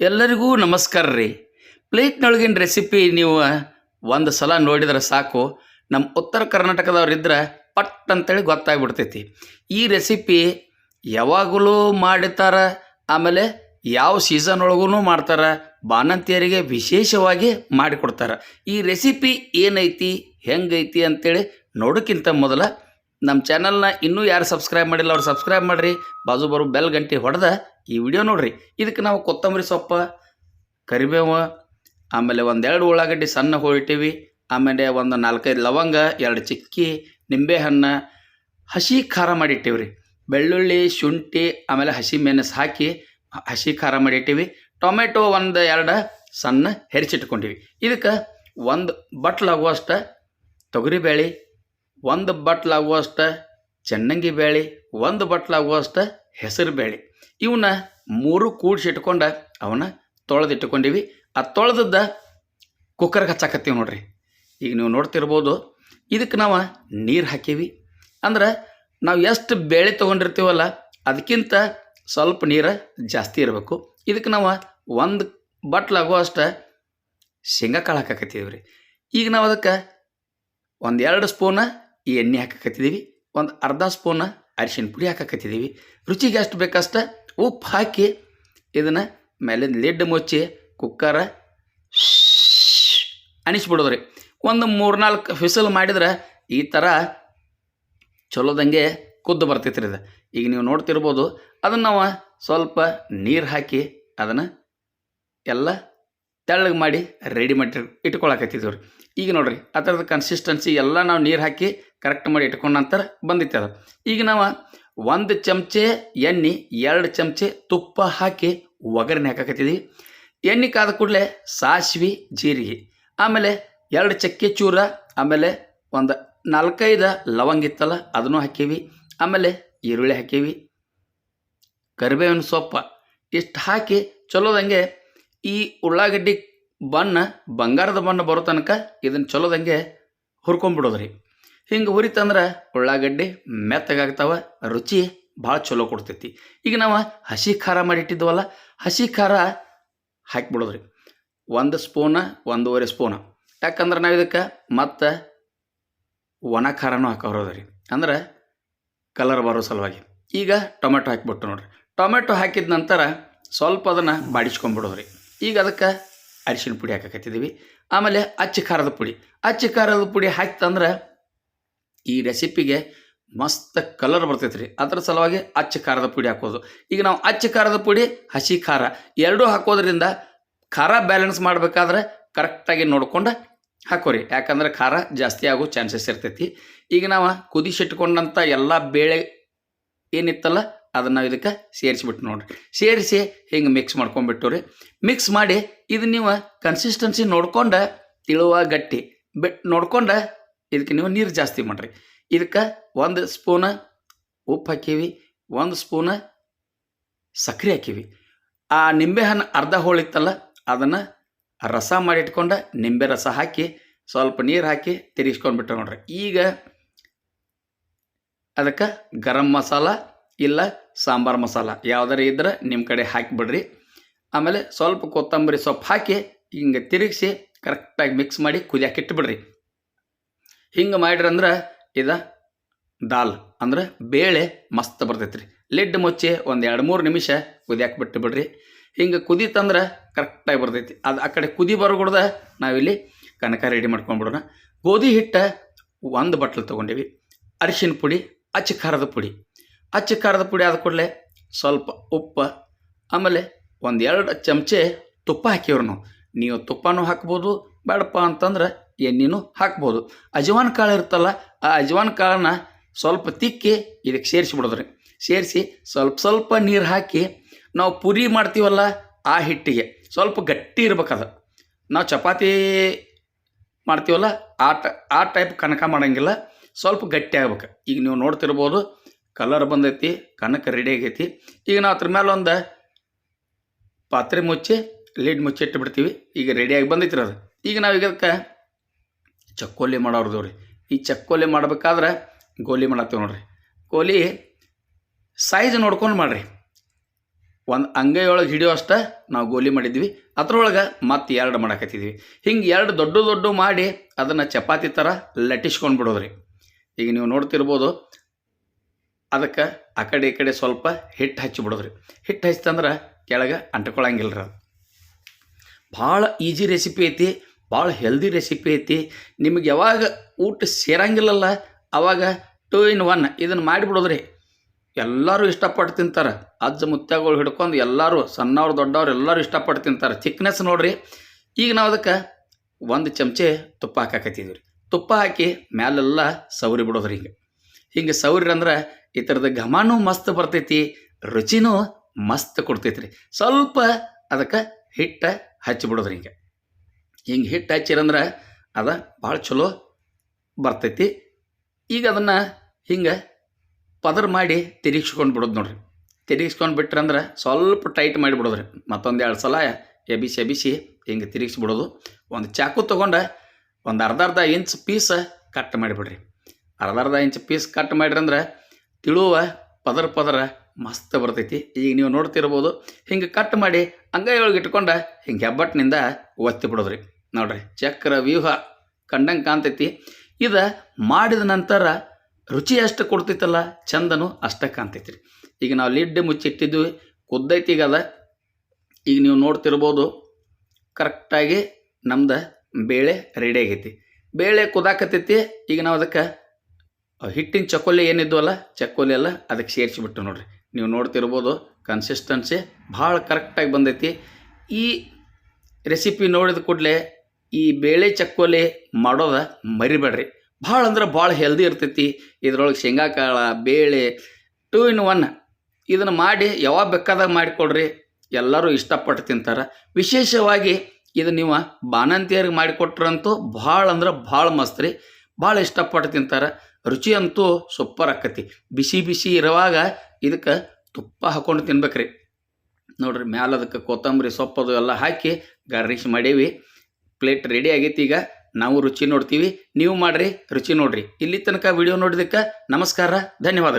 ಎಲ್ಲರಿಗೂ ನಮಸ್ಕಾರ ರೀ. ಪ್ಲೇಟ್ನೊಳಗಿನ ರೆಸಿಪಿ ನೀವು ಒಂದು ಸಲ ನೋಡಿದ್ರೆ ಸಾಕು. ನಮ್ಮ ಉತ್ತರ ಕರ್ನಾಟಕದವ್ರಿದ್ರೆ ಪಟ್ ಅಂತೇಳಿ ಗೊತ್ತಾಗ್ಬಿಡ್ತೈತಿ. ಈ ರೆಸಿಪಿ ಯಾವಾಗಲೂ ಮಾಡಿರ್ತಾರ ಆಮೇಲೆ ಯಾವ ಸೀಸನ್ ಒಳಗೂ ಮಾಡ್ತಾರೆ, ಬಾಣಂತಿಯರಿಗೆ ವಿಶೇಷವಾಗಿ ಮಾಡಿಕೊಡ್ತಾರೆ. ಈ ರೆಸಿಪಿ ಏನೈತಿ, ಹೆಂಗೈತಿ ಅಂತೇಳಿ ನೋಡೋಕ್ಕಿಂತ ಮೊದಲ ನಮ್ಮ ಚಾನಲ್ನ ಇನ್ನೂ ಯಾರು ಸಬ್ಸ್ಕ್ರೈಬ್ ಮಾಡಿಲ್ಲ ಅವ್ರು ಸಬ್ಸ್ಕ್ರೈಬ್ ಮಾಡಿರಿ. ಬಾಜು ಬರು ಬೆಲ್ ಗಂಟೆ ಹೊಡೆದ ಈ ವಿಡಿಯೋ ನೋಡಿರಿ. ಇದಕ್ಕೆ ನಾವು ಕೊತ್ತಂಬರಿ ಸೊಪ್ಪ, ಕರಿಬೇವು, ಆಮೇಲೆ ಒಂದೆರಡು ಉಳ್ಳಾಗಡ್ಡಿ ಸಣ್ಣ ಹೋಳಿಟ್ಟಿವಿ ಆಮೇಲೆ ಒಂದು ನಾಲ್ಕೈದು ಲವಂಗ, ಎರಡು ಚಿಕ್ಕಿ ನಿಂಬೆಹಣ್ಣು ಹಸಿ ಖಾರ ಮಾಡಿಟ್ಟಿವಿ ರೀ ಬೆಳ್ಳುಳ್ಳಿ, ಶುಂಠಿ, ಆಮೇಲೆ ಹಸಿ ಮೆಣಸು ಹಾಕಿ ಹಸಿ ಖಾರ ಮಾಡಿಟ್ಟಿವಿ ಟೊಮೆಟೊ ಒಂದು ಎರಡು ಸಣ್ಣ ಹೆರಿಚಿಟ್ಕೊಂಡಿವಿ ಇದಕ್ಕೆ ಒಂದು ಬಟ್ಲಾಗುವಷ್ಟು ತೊಗರಿಬೇಳೆ ಒಂದು ಬಟ್ಲಾಗುವಷ್ಟು ಚೆನ್ನಂಗಿ ಬೇಳೆ, ಒಂದು ಬಟ್ಲಾಗುವಷ್ಟು ಹೆಸರು ಬೇಳೆ. ಇವನ್ನ ಮೂರು ಕೂಡಿಸಿಟ್ಕೊಂಡು ಅವನ್ನ ತೊಳೆದಿಟ್ಟುಕೊಂಡಿವಿ ಆ ತೊಳೆದದ್ದ ಕುಕ್ಕರ್ಗೆ ಹಚ್ಚಾಕತ್ತೀವಿ ನೋಡ್ರಿ. ಈಗ ನೀವು ನೋಡ್ತಿರ್ಬೋದು ಇದಕ್ಕೆ ನಾವು ನೀರು ಹಾಕೀವಿ. ಅಂದ್ರೆ ನಾವು ಎಷ್ಟು ಬೇಳೆ ತೊಗೊಂಡಿರ್ತೀವಲ್ಲ ಅದಕ್ಕಿಂತ ಸ್ವಲ್ಪ ನೀರು ಜಾಸ್ತಿ ಇರಬೇಕು. ಇದಕ್ಕೆ ನಾವು ಒಂದು ಬಟ್ಲಾಗುವಷ್ಟು ಶೇಂಗಾ ಕಾಳು ಹಾಕಾಕತ್ತೀವಿ ರೀ ಈಗ ನಾವು ಅದಕ್ಕೆ ಒಂದು ಎರಡು ಸ್ಪೂನ ಈ ಎಣ್ಣೆ ಹಾಕಕತ್ತಿದ್ದೀವಿ. ಒಂದು ಅರ್ಧ ಸ್ಪೂನ ಅರಿಶಿನ ಪುಡಿ ಹಾಕಕತ್ತಿದ್ದೀವಿ. ರುಚಿಗೆ ಅಷ್ಟು ಬೇಕಷ್ಟ ಉಪ್ಪು ಹಾಕಿ ಇದನ್ನು ಮೇಲಿಂದ ಲಿಡ್ ಮುಚ್ಚಿ ಕುಕ್ಕರ ಅನಿಸ್ಬಿಡೋದು ರೀ. ಒಂದು ಮೂರ್ನಾಲ್ಕು ಫಿಸಲ್ ಮಾಡಿದ್ರೆ ಈ ಥರ ಚಲೋದಂಗೆ ಕುದ್ದು ಬರ್ತೈತ್ರಿ ಇದು. ಈಗ ನೀವು ನೋಡ್ತಿರ್ಬೋದು, ಅದನ್ನು ನಾವು ಸ್ವಲ್ಪ ನೀರು ಹಾಕಿ ಅದನ್ನು ಎಲ್ಲ ತೆಳ್ಳಗೆ ಮಾಡಿ ರೆಡಿ ಮಾಡಿ ಇಟ್ಕೊಳಕತ್ತಿದ್ದೀವಿ ರೀ. ಈಗ ನೋಡ್ರಿ, ಆ ಥರದ ಕನ್ಸಿಸ್ಟೆನ್ಸಿ ಎಲ್ಲ ನಾವು ನೀರು ಹಾಕಿ ಕರೆಕ್ಟ್ ಮಾಡಿ ಇಟ್ಕೊಂಡ ನಂತರ ಬಂದಿತ್ತು ಈಗ ನಾವು ಒಂದು ಚಮಚೆ ಎಣ್ಣೆ, ಎರಡು ಚಮಚೆ ತುಪ್ಪ ಹಾಕಿ ಒಗ್ಗರಣೆ ಹಾಕಕತ್ತಿದ್ದೀವಿ ಎಣ್ಣೆ ಕಾದ ಕೂಡಲೇ ಸಾಸಿವೆ, ಜೀರಿಗೆ, ಆಮೇಲೆ ಎರಡು ಚಕ್ಕೆ ಚೂರ, ಆಮೇಲೆ ಒಂದು ನಾಲ್ಕೈದು ಲವಂಗ ಇತ್ತಲ್ಲ ಅದನ್ನು ಹಾಕೀವಿ. ಆಮೇಲೆ ಈರುಳ್ಳಿ ಹಾಕೀವಿ. ಕರಿಬೇವಿನ ಸೊಪ್ಪ ಇಷ್ಟು ಹಾಕಿ ಚಲೋದಂಗೆ ಈ ಉಳ್ಳಾಗಡ್ಡಿ ಬಣ್ಣ ಬಂಗಾರದ ಬಣ್ಣ ಬರೋ ತನಕ ಇದನ್ನು ಚಲೋದಂಗೆ ಹುರ್ಕೊಂಡ್ಬಿಡೋದು ರೀ ಹಿಂಗೆ ಹುರಿತಂದ್ರೆ ಉಳ್ಳಾಗಡ್ಡೆ ಮೆತ್ತಗಾಗ್ತಾವ, ರುಚಿ ಭಾಳ ಚಲೋ ಕೊಡ್ತೈತಿ. ಈಗ ನಾವು ಹಸಿ ಖಾರ ಮಾಡಿಟ್ಟಿದ್ವಲ್ಲ ಹಸಿ ಖಾರ ಹಾಕಿಬಿಡೋದ್ರಿ. ಒಂದು ಸ್ಪೂನ, ಒಂದೂವರೆ ಸ್ಪೂನ. ಯಾಕಂದ್ರೆ ನಾವು ಇದಕ್ಕೆ ಮತ್ತು ಒಣ ಖಾರನೂ ಹಾಕೋರೋದ್ರಿ. ಅಂದ್ರೆ ಕಲರ್ ಬರೋ ಸಲುವಾಗಿ. ಈಗ ಟೊಮೆಟೊ ಹಾಕಿಬಿಟ್ಟು ನೋಡ್ರಿ. ಟೊಮೆಟೊ ಹಾಕಿದ ನಂತರ ಸ್ವಲ್ಪ ಅದನ್ನು ಬಾಡಿಸ್ಕೊಂಡ್ಬಿಡೋದ್ರಿ ಈಗ ಅದಕ್ಕೆ ಅರಿಶಿನ ಪುಡಿ ಹಾಕಕತ್ತಿದ್ದೀವಿ ಆಮೇಲೆ ಅಚ್ಚ ಖಾರದ ಪುಡಿ. ಅಚ್ಚ ಖಾರದ ಪುಡಿ ಹಾಕ್ತಂದ್ರೆ ಈ ರೆಸಿಪಿಗೆ ಮಸ್ತ್ ಕಲರ್ ಬರ್ತೈತೆ ರೀ ಅದರ ಸಲುವಾಗಿ ಅಚ್ಚ ಖಾರದ ಪುಡಿ ಹಾಕೋದು. ಈಗ ನಾವು ಅಚ್ಚ ಖಾರದ ಪುಡಿ, ಹಸಿ ಖಾರ ಎರಡೂ ಹಾಕೋದ್ರಿಂದ ಖಾರ ಬ್ಯಾಲೆನ್ಸ್ ಮಾಡಬೇಕಾದ್ರೆ ಕರೆಕ್ಟಾಗಿ ನೋಡ್ಕೊಂಡು ಹಾಕೋರಿ. ಯಾಕಂದ್ರೆ ಖಾರ ಜಾಸ್ತಿ ಆಗೋ ಚಾನ್ಸಸ್ ಇರ್ತೈತಿ. ಈಗ ನಾವು ಕುದಿಸಿಟ್ಕೊಂಡಂಥ ಎಲ್ಲ ಬೇಳೆ ಏನಿತ್ತಲ್ಲ, ಅದನ್ನು ನಾವು ಇದಕ್ಕೆ ಸೇರಿಸ್ಬಿಟ್ಟು ನೋಡ್ರಿ. ಸೇರಿಸಿ ಹಿಂಗೆ ಮಿಕ್ಸ್ ಮಾಡ್ಕೊಂಡ್ಬಿಟ್ಟು ರೀ ಮಿಕ್ಸ್ ಮಾಡಿ, ಇದು ನೀವು ಕನ್ಸಿಸ್ಟೆನ್ಸಿ ನೋಡ್ಕೊಂಡು ತಿಳುವ ಗಟ್ಟಿ. ಬಿಟ್ ನೋಡ್ಕೊಂಡು ಇದಕ್ಕೆ ನೀವು ನೀರು ಜಾಸ್ತಿ ಮಾಡಿರಿ. ಇದಕ್ಕೆ ಒಂದು ಸ್ಪೂನ ಉಪ್ಪು ಹಾಕೀವಿ, ಒಂದು ಸ್ಪೂನ ಸಕ್ಕರೆ ಹಾಕೀವಿ. ಆ ನಿಂಬೆಹಣ್ಣು ಅರ್ಧ ಹೋಳಿತ್ತಲ್ಲ ಅದನ್ನು ರಸ ಮಾಡಿಟ್ಕೊಂಡು ನಿಂಬೆ ರಸ ಹಾಕಿ, ಸ್ವಲ್ಪ ನೀರು ಹಾಕಿ ತಿರುಗಿಸ್ಕೊಂಡ್ಬಿಟ್ಟು ನೋಡ್ರಿ. ಈಗ ಅದಕ್ಕೆ ಗರಂ ಮಸಾಲ ಇಲ್ಲ ಸಾಂಬಾರು ಮಸಾಲ ಯಾವ್ದಾರ ಇದ್ರೆ ನಿಮ್ಮ ಕಡೆ ಹಾಕಿಬಿಡ್ರಿ ಆಮೇಲೆ ಸ್ವಲ್ಪ ಕೊತ್ತಂಬರಿ ಸೊಪ್ಪು ಹಾಕಿ ಹಿಂಗೆ ತಿರುಗಿಸಿ ಕರೆಕ್ಟಾಗಿ ಮಿಕ್ಸ್ ಮಾಡಿ ಕುದಿಯಾಕಿಟ್ಬಿಡ್ರಿ ಹಿಂಗೆ ಮಾಡಿರಂದ್ರೆ ಇದು ದಾಲ್, ಅಂದ್ರೆ ಬೇಳೆ ಮಸ್ತ್ ಬರ್ತೈತೆ ರೀ ಲಿಡ್ ಮುಚ್ಚಿ ಒಂದು ಎರಡು ಮೂರು ನಿಮಿಷ ಕುದಿಯಾಕೆ ಬಿಟ್ಟು ಬಿಡ್ರಿ. ಹಿಂಗೆ ಕುದೀತಂದ್ರೆ ಕರೆಕ್ಟಾಗಿ ಬರ್ತೈತಿ. ಅದು ಆ ಕಡೆ ಕುದಿ ಬರಗೂಡ್ದ ನಾವಿಲ್ಲಿ ಕನಕ ರೆಡಿ ಮಾಡ್ಕೊಂಡ್ಬಿಡೋಣ ಗೋಧಿ ಹಿಟ್ಟು ಒಂದು ಬಟ್ಲು ತೊಗೊಂಡೀವಿ. ಅರಿಶಿನ ಪುಡಿ, ಅಚ್ಚ ಖಾರದ ಪುಡಿ. ಅಚ್ಚ ಖಾರದ ಪುಡಿ ಆದ ಕೂಡಲೇ ಸ್ವಲ್ಪ ಉಪ್ಪು, ಆಮೇಲೆ ಒಂದು ಎರಡು ಚಮಚೆ ತುಪ್ಪ ಹಾಕಿವ್ರು ನಾವು. ನೀವು ತುಪ್ಪನೂ ಹಾಕ್ಬೋದು, ಬೇಡಪ್ಪ ಅಂತಂದ್ರೆ ಎಣ್ಣೆನೂ ಹಾಕ್ಬೋದು. ಅಜವಾನ್ ಕಾಳು ಇರುತ್ತಲ್ಲ, ಆ ಅಜವಾನ್ ಕಾಳನ್ನ ಸ್ವಲ್ಪ ತಿಕ್ಕಿ ಇದಕ್ಕೆ ಸೇರಿಸಿಬಿಡೋದ್ರಿ. ಸೇರಿಸಿ ಸ್ವಲ್ಪ ಸ್ವಲ್ಪ ನೀರು ಹಾಕಿ ನಾವು ಪುರಿ ಮಾಡ್ತೀವಲ್ಲ ಆ ಹಿಟ್ಟಿಗೆ, ಸ್ವಲ್ಪ ಗಟ್ಟಿ ಇರ್ಬೇಕದು. ನಾವು ಚಪಾತಿ ಮಾಡ್ತೀವಲ್ಲ, ಆ ಆ ಟೈಪ್ ಕನಕ ಮಾಡೋಂಗಿಲ್ಲ, ಸ್ವಲ್ಪ ಗಟ್ಟಿ ಆಗ್ಬೇಕು. ಈಗ ನೀವು ನೋಡ್ತಿರ್ಬೋದು ಕಲರ್ ಬಂದೈತಿ, ಕನಕ ರೆಡಿ ಆಗೈತಿ. ಈಗ ನಾವು ಅದ್ರ ಮೇಲೆ ಒಂದು ಪಾತ್ರೆ ಮುಚ್ಚಿ ಲೀಡ್ ಮುಚ್ಚಿ ಇಟ್ಬಿಡ್ತೀವಿ. ಈಗ ರೆಡಿಯಾಗಿ ಬಂದೈತಿ ರೀ ಅದು. ಈಗ ನಾವು ಇದಕ್ಕೆ ಚಕ್ಕೋಲಿ ಮಾಡೋರ್ದು ರೀ ಈ ಚಕ್ಕೋಲಿ ಮಾಡ್ಬೇಕಾದ್ರೆ ಗೋಲಿ ಮಾಡತ್ತೀವಿ ನೋಡ್ರಿ. ಗೋಲಿ ಸೈಜ್ ನೋಡ್ಕೊಂಡು ಮಾಡಿರಿ. ಒಂದು ಅಂಗೈಯೊಳಗೆ ಹಿಡಿಯೋ ಅಷ್ಟ ನಾವು ಗೋಲಿ ಮಾಡಿದ್ವಿ. ಅದ್ರೊಳಗೆ ಮತ್ತೆ ಎರಡು ಮಾಡಾಕತ್ತಿದ್ವಿ. ಹಿಂಗೆ ಎರಡು ದೊಡ್ಡ ದೊಡ್ಡ ಮಾಡಿ ಅದನ್ನು ಚಪಾತಿ ಥರ ಲಟ್ಟಿಸ್ಕೊಂಡು ಬಿಡೋದ್ರಿ. ಈಗ ನೀವು ನೋಡ್ತಿರ್ಬೋದು, ಅದಕ್ಕೆ ಆ ಕಡೆ ಈ ಕಡೆ ಸ್ವಲ್ಪ ಹಿಟ್ಟು ಹಚ್ಚಿ ಬಿಡೋದ್ರಿ. ಹಿಟ್ಟು ಹಚ್ತಂದ್ರೆ ಕೆಳಗೆ ಅಂಟ್ಕೊಳಂಗಿಲ್ಲ ರೀ ಭಾಳ ಈಜಿ ರೆಸಿಪಿ ಐತಿ. ಭಾಳ ಹೆಲ್ದಿ ರೆಸಿಪಿ ಐತಿ. ನಿಮಗೆ ಯಾವಾಗ ಊಟ ಸೇರಂಗಿಲ್ಲಲ್ಲ, ಅವಾಗ ಟೂ ಇನ್ ಒನ್ ಇದನ್ನು ಮಾಡಿಬಿಡೋದ್ರಿ. ಎಲ್ಲರೂ ಇಷ್ಟಪಟ್ಟು ತಿಂತಾರೆ. ಅಜ್ಜ ಮುತ್ಯಗಳು ಹಿಡ್ಕೊಂಡು ಎಲ್ಲರೂ, ಸಣ್ಣವ್ರು ದೊಡ್ಡವ್ರು ಎಲ್ಲರೂ ಇಷ್ಟಪಟ್ಟು ತಿಂತಾರೆ. ಚಿಕ್ನೆಸ್ ನೋಡ್ರಿ. ಈಗ ನಾವು ಅದಕ್ಕೆ ಒಂದು ಚಮಚೆ ತುಪ್ಪ ಹಾಕಾಕತ್ತಿದ್ವಿ ತುಪ್ಪ ಹಾಕಿ ಮ್ಯಾಲೆಲ್ಲ ಸೌರಿ ಬಿಡೋದ್ರಿ ಹಿಂಗೆ. ಹಿಂಗೆ ಸೌರಿ ಅಂದ್ರೆ ಈ ಥರದ ಘಮನೂ ಮಸ್ತ್ ಬರ್ತೈತಿ, ರುಚಿನೂ ಮಸ್ತ್ ಕೊಡ್ತೈತಿ ರೀ ಸ್ವಲ್ಪ ಅದಕ್ಕೆ ಹಿಟ್ಟು ಹಚ್ಚಿಬಿಡೋದ್ರಿ ಹಿಂಗೆ. ಹಿಂಗೆ ಹಿಟ್ಟು ಹಚ್ಚಿರಂದ್ರೆ ಅದು ಭಾಳ ಚಲೋ ಬರ್ತೈತಿ. ಈಗ ಅದನ್ನು ಹಿಂಗೆ ಪದರ್ ಮಾಡಿ ತಿರುಗಿಸ್ಕೊಂಡು ಬಿಡೋದು ನೋಡ್ರಿ. ತಿರುಗಿಸ್ಕೊಂಡು ಬಿಟ್ರಂದ್ರೆ ಸ್ವಲ್ಪ ಟೈಟ್ ಮಾಡಿಬಿಡೋದ್ರಿ ಮತ್ತೊಂದು ಎರಡು ಸಲ ಎಬಿಸಿ ಎಬಿಸಿ ಹಿಂಗೆ ತಿರುಗಿಸ್ಬಿಡೋದು ಒಂದು ಚಾಕು ತೊಗೊಂಡು ಒಂದು ಅರ್ಧ ಅರ್ಧ ಇಂಚ್ ಪೀಸ್ ಕಟ್ ಮಾಡಿಬಿಡ್ರಿ ಅರ್ಧ ಅರ್ಧ ಇಂಚ್ ಪೀಸ್ ಕಟ್ ಮಾಡಿರಿ ಅಂದ್ರೆ ತಿಳುವ ಪದರ ಪದರ ಮಸ್ತ್ ಬರ್ತೈತಿ. ಈಗ ನೀವು ನೋಡ್ತಿರ್ಬೋದು ಹಿಂಗೆ ಕಟ್ ಮಾಡಿ ಅಂಗೈಯೊಳಗೆ ಇಟ್ಕೊಂಡು ಹಿಂಗೆ ಹೆಬ್ಬಟ್ಟಿನಿಂದ ಒತ್ತಿ ಬಿಡೋದ್ರಿ. ನೋಡ್ರಿ, ಚಕ್ರ ವ್ಯೂಹ ಕಂಡಂಗೆ ಕಾಣ್ತೈತಿ. ಇದು ಮಾಡಿದ ನಂತರ ರುಚಿ ಅಷ್ಟು ಕೊಡ್ತೈತಲ್ಲ, ಚಂದನು ಅಷ್ಟೇ ಕಾಣ್ತೈತಿ ರೀ ಈಗ ನಾವು ಲಿಡ್ ಮುಚ್ಚಿಟ್ಟಿದ್ವಿ, ಕುದ್ದೈತಿ ಈಗ ಅದ. ಈಗ ನೀವು ನೋಡ್ತಿರ್ಬೋದು ಕರೆಕ್ಟಾಗಿ ನಮ್ದು ಬೇಳೆ ರೆಡಿ ಆಗೈತಿ. ಬೇಳೆ ಕುದಾಕತ್ತೈತಿ ಈಗ ನಾವು ಅದಕ್ಕೆ ಹಿಟ್ಟಿನ ಚಕೋಲಿ ಏನಿದ್ವಲ್ಲ ಚಕೋಲಿ ಎಲ್ಲ ಅದಕ್ಕೆ ಸೇರಿಸಿಬಿಟ್ಟು ನೋಡ್ರಿ. ನೀವು ನೋಡ್ತಿರ್ಬೋದು ಕನ್ಸಿಸ್ಟೆನ್ಸಿ ಭಾಳ ಕರೆಕ್ಟಾಗಿ ಬಂದೈತಿ. ಈ ರೆಸಿಪಿ ನೋಡಿದ ಕೂಡಲೇ ಈ ಬೇಳೆ ಚಕ್ಕೋಲಿ ಮಾಡೋದ ಮರಿಬೇಡ್ರಿ. ಭಾಳ ಅಂದ್ರೆ ಭಾಳ ಹೆಲ್ದಿ ಇರ್ತೈತಿ. ಇದ್ರೊಳಗೆ ಶೇಂಗಾ ಕಾಳ ಬೇಳೆ ಟೂ ಇನ್ ಒನ್ ಇದನ್ನು ಮಾಡಿ ಯಾವಾಗ ಬೇಕಾದಾಗ ಮಾಡಿಕೊಡ್ರಿ. ಎಲ್ಲರೂ ಇಷ್ಟಪಟ್ಟು ತಿಂತಾರೆ. ವಿಶೇಷವಾಗಿ ಇದು ನೀವು ಬಾಣಂತಿಯರಿಗೆ ಮಾಡಿಕೊಟ್ರಂತೂ ಭಾಳ ಅಂದ್ರೆ ಭಾಳ ಮಸ್ತ್ ರೀ. ಭಾಳ ಇಷ್ಟಪಟ್ಟು ತಿಂತಾರೆ. ರುಚಿ ಅಂತೂ ಸೂಪರ್ ಆಕತಿ. ಬಿಸಿ ಬಿಸಿ ಇರುವಾಗ ಇದಕ್ಕೆ ತುಪ್ಪ ಹಾಕ್ಕೊಂಡು ತಿನ್ಬೇಕ್ರಿ. ನೋಡ್ರಿ ಮ್ಯಾಲ ಅದಕ್ಕೆ ಕೊತ್ತಂಬರಿ ಸೊಪ್ಪದು ಎಲ್ಲ ಹಾಕಿ ಗಾರ್ನಿಶ್ ಮಾಡೀವಿ. ಪ್ಲೇಟ್ ರೆಡಿ ಆಗೈತಿ ಈಗ. ನಾವು ರುಚಿ ನೋಡ್ತೀವಿ. ನೀವು ಮಾಡ್ರಿ, ರುಚಿ ನೋಡ್ರಿ. ಇಲ್ಲಿ ತನಕ ವಿಡಿಯೋ ನೋಡಿದಕ್ಕೆ ನಮಸ್ಕಾರ, ಧನ್ಯವಾದಗಳು.